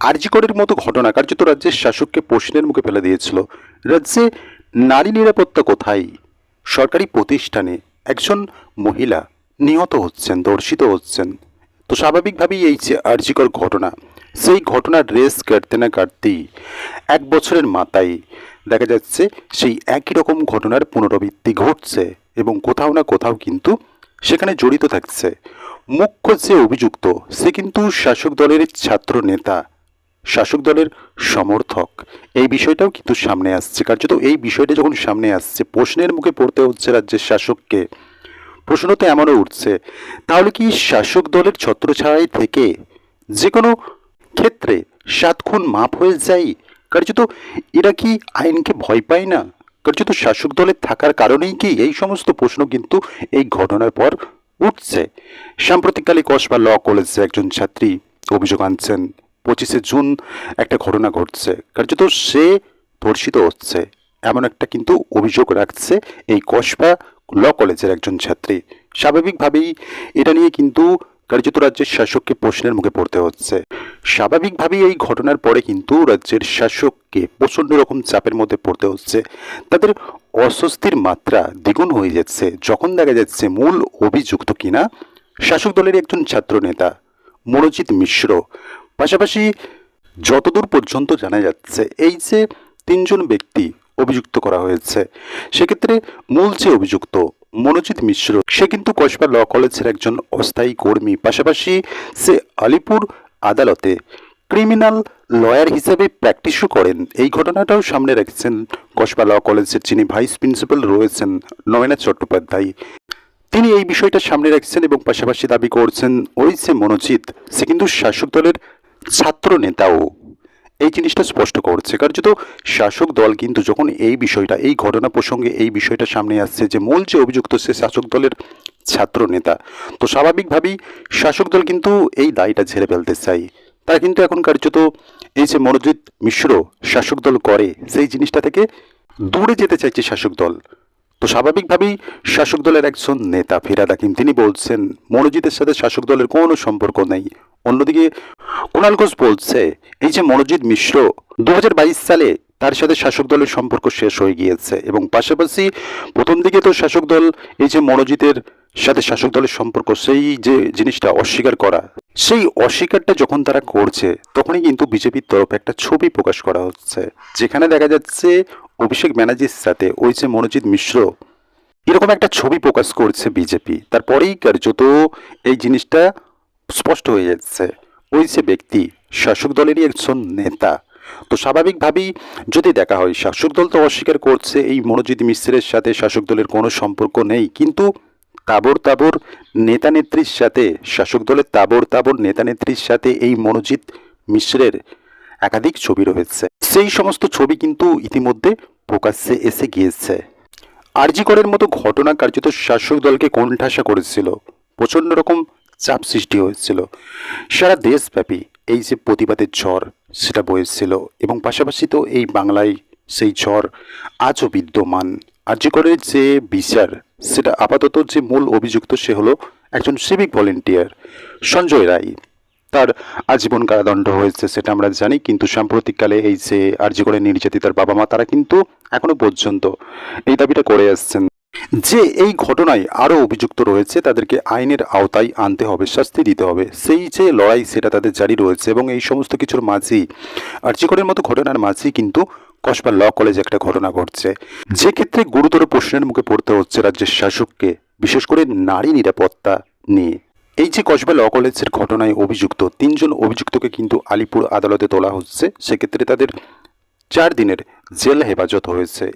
আরজিকরের মতো ঘটনা কার্যত রাজ্যের শাসককে প্রশ্নের মুখে ফেলে দিয়েছিল। রাজ্যে নারী নিরাপত্তা কোথায়? সরকারি প্রতিষ্ঠানে একজন মহিলা নিহত হচ্ছেন, দর্শিত হচ্ছেন। তো স্বাভাবিকভাবেই এই যে আরজিকর ঘটনা, সেই ঘটনার রেস কাটতে না কাটতেই এক বছরের মাথায় দেখা যাচ্ছে সেই একই রকম ঘটনার পুনরাবৃত্তি ঘটছে এবং কোথাও না কোথাও কিন্তু সেখানে জড়িত থাকছে। মুখ্য যে অভিযুক্ত, সে কিন্তু শাসক দলের ছাত্র নেতা শাসক দলের সমর্থক। এই বিষয়টাও কিন্তু সামনে আসছে। কার্যত এই বিষয়টা যখন সামনে আসছে, প্রশ্নের মুখে পড়তে হচ্ছে রাজ্যের শাসককে। প্রশ্ন তো এমনও উঠছে, তাহলে কি শাসক দলের ছত্রছায়ায় থেকে যে কোনো ক্ষেত্রে সাত খুন মাপ হয়ে যায়? কার্যত এরা কি আইনকে ভয় পায় না? কার্যত শাসক দলের থাকার কারণেই কি এই সমস্ত প্রশ্ন কিন্তু এই ঘটনার পর উঠছে? সাম্প্রতিককালে কসবা ল কলেজে একজন ছাত্রী অভিযোগ আনছেন। পঁচিশে জুন একটা ঘটনা ঘটছে। কার্যত সে ধর্ষিত হচ্ছে। এমন একটা কিন্তু অভিযোগ রাখছে এই কসবা ল কলেজের একজন ছাত্রী। স্বাভাবিকভাবেই এটা নিয়ে কিন্তু কার্যত রাজ্যের শাসককে প্রশ্নের মুখে পড়তে হচ্ছে। স্বাভাবিকভাবেই এই ঘটনার পরে কিন্তু রাজ্যের শাসককে প্রচণ্ড রকম চাপের মধ্যে পড়তে হচ্ছে। তাদের অস্বস্তির মাত্রা দ্বিগুণ হয়ে যাচ্ছে। যখন দেখা যাচ্ছে মূল অভিযুক্ত কিনা, শাসক দলের একজন ছাত্র নেতা মনোজিৎ মিশ্র পাশাপাশি যতদূর পর্যন্ত জানা যাচ্ছে, এই যে তিনজন ব্যক্তি অভিযুক্ত করা হয়েছে, সেক্ষেত্রে মূল যে অভিযুক্ত মনোজিৎ মিশ্র, সে কিন্তু কসবা ল কলেজের একজন অস্থায়ী কর্মী। পাশাপাশি সে আলিপুর আদালতে ক্রিমিনাল লয়ার হিসেবে প্র্যাকটিসও করেন। এই ঘটনাটাও সামনে রেখেছেন কসবা ল কলেজের যিনি ভাইস প্রিন্সিপাল রয়েছেন নয়না চট্টোপাধ্যায়। তিনি এই বিষয়টা সামনে রাখছেন এবং পাশাপাশি দাবি করছেন, ওই যে মনোজিৎ, সে কিন্তু শাসক দলের ছাত্র নেতাও এই জিনিসটা স্পষ্ট করছে। কার্যত শাসক দল কিন্তু যখন এই বিষয়টা, এই ঘটনা প্রসঙ্গে এই বিষয়টা সামনে আসছে যে মূল যে অভিযুক্ত সে শাসক দলের ছাত্র নেতা, তো স্বাভাবিকভাবেই শাসক দল কিন্তু এই দায়টা ঝেড়ে ফেলতে চাই তারা কিন্তু এখন কার্যত এই যে মনোজিৎ মিশ্র শাসক দল করে, সেই জিনিসটা থেকে দূরে যেতে চাইছে শাসক দল। তো স্বাভাবিকভাবেই শাসক দলের একজন নেতা ফিরাদ হাকিম, তিনি বলছেন, মনোজিতের সাথে শাসক দলের কোনো সম্পর্ক নেই। অন্যদিকে কুণাল ঘোষ বলছে, এই যে মনোজিৎ মিশ্র দু হাজার বাইশ সালে তার সাথে শাসক দলের সম্পর্ক শেষ হয়ে গিয়েছে এবং পাশাপাশি প্রথম দিকে তো শাসক দল, এই যে মনোজিতের সাথে শাসক দলের সম্পর্ক, সেই যে জিনিসটা অস্বীকার করা, সেই অস্বীকারটা যখন তারা করছে, তখনই কিন্তু বিজেপির তরফে একটা ছবি প্রকাশ করা হচ্ছে, যেখানে দেখা যাচ্ছে অভিষেক ব্যানার্জির সাথে ওই যে মনোজিৎ মিশ্র এরকম একটা ছবি প্রকাশ করছে বিজেপি। তারপরেই কার্যত এই জিনিসটা স্পষ্ট হয়ে যাচ্ছে। ওই যে ব্যক্তি শাসক দলেরই একজন নেতা। তো স্বাভাবিকভাবেই যদি দেখা হয়, শাসক দল তো অস্বীকার করছে এই মনোজিৎ মিশ্রের সাথে শাসক দলের কোনো সম্পর্ক নেই। কিন্তু তাবর তাবর নেতা নেত্রীর সাথে, শাসক দলের তাবর তাবর নেতা নেত্রীর সাথে এই মনোজিৎ মিশ্রের একাধিক ছবি রয়েছে। সেই সমস্ত ছবি কিন্তু ইতিমধ্যে প্রকাশ্যে এসে গিয়েছে। আরজিকরের মতো ঘটনা কার্যত শাসক দলকে কোণঠাসা করেছিল। প্রচণ্ড রকম চাপ সৃষ্টি হয়েছিল। সারা দেশব্যাপী এই যে প্রতিবাদের ঝড়, সেটা বয়েছিল এবং পাশাপাশি তো এই বাংলায় সেই ঝড় আজও বিদ্যমান। আরজিকরের যে বিচার, সেটা আপাতত যে মূল অভিযুক্ত সে হলো একজন সিভিক ভলেন্টিয়ার সঞ্জয় রায়। তার আজীবন কারাদণ্ড হয়েছে, সেটা আমরা জানি, কিন্তু সাম্প্রতিককালে এই যে আর্জি করে নির্যাতিতার বাবা মা তারা কিন্তু এখনও পর্যন্ত এই দাবিটা করে আসছেন। যে এই ঘটনায় আরও অভিযুক্ত রয়েছে, তাদেরকে আইনের আওতায় আনতে হবে, শাস্তি দিতে হবে। সেই যে লড়াই, সেটা তাদের জারি রয়েছে এবং এই সমস্ত কিছুর মাঝেই আর্জিকরের মতো ঘটনার মাঝেই কিন্তু কসবা ল কলেজে একটা ঘটনা ঘটছে। যে ক্ষেত্রে গুরুতর প্রশ্নের মুখে পড়তে হচ্ছে রাজ্যের শাসককে, বিশেষ করে নারী নিরাপত্তা নিয়ে। এই যে কসবা ল কলেজের ঘটনায় অভিযুক্ত, তিনজন অভিযুক্তকে কিন্তু আলিপুর আদালতে তোলা হচ্ছে। সেক্ষেত্রে তাদের চার দিনের জেল হেফাজত হয়েছে।